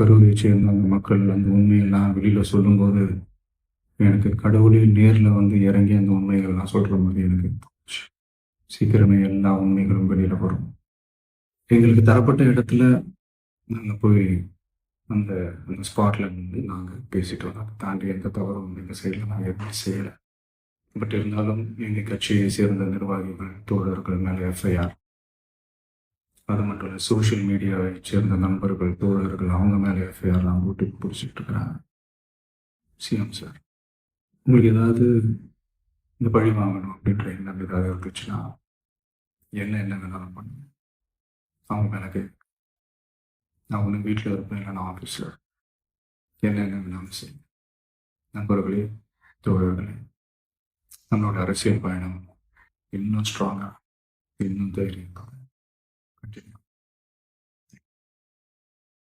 கரூரை சேர்ந்த அந்த மக்கள் அந்த உண்மையெல்லாம் வெளியில் சொல்லும்போது எனக்கு கடவுளே நேரில் வந்து இறங்கி அந்த உண்மைகள்லாம் சொல்கிற மாதிரி எனக்கு சீக்கிரமே எல்லா உண்மைகளும் வெளியில் வரும். எங்களுக்கு தரப்பட்ட இடத்துல நாங்கள் போய் அந்த அந்த ஸ்பாட்ல நின்று நாங்கள் பேசிட்டு வரோம் அதை தாண்டி எந்த தவறும் எங்கள் சைடில் நாங்கள் எதுவும் செய்யலை. பட் இருந்தாலும் எங்கள் கட்சியை சேர்ந்த நிர்வாகிகள் தோழர்கள் மேலே எஃப்ஐஆர் அது மட்டும் இல்லை சோஷியல் மீடியாவை சேர்ந்த நண்பர்கள் தோழர்கள் எஃப்ஐஆர்லாம் போட்டு பிடிச்சிட்டு இருக்கிறாங்க சிஎம் சார் உங்களுக்கு ஏதாவது இந்த பழி வாங்கணும் அப்படின்ற எண்ணம் ஏதாவது இருந்துச்சுன்னா என்ன என்ன வேணாலும் பண்ணுங்க. அவங்க மேலே கேட்க நான் ஒன்று வீட்டில் இருப்பேன் இல்லைன்னா ஆஃபீஸில் என்ன என்ன வேணாலும் செய்யுங்க. நண்பர்களே தோழர்களே நம்மளோட அரசியல் பயணம் இன்னும் ஸ்ட்ராங்காக இன்னும் தைரியம்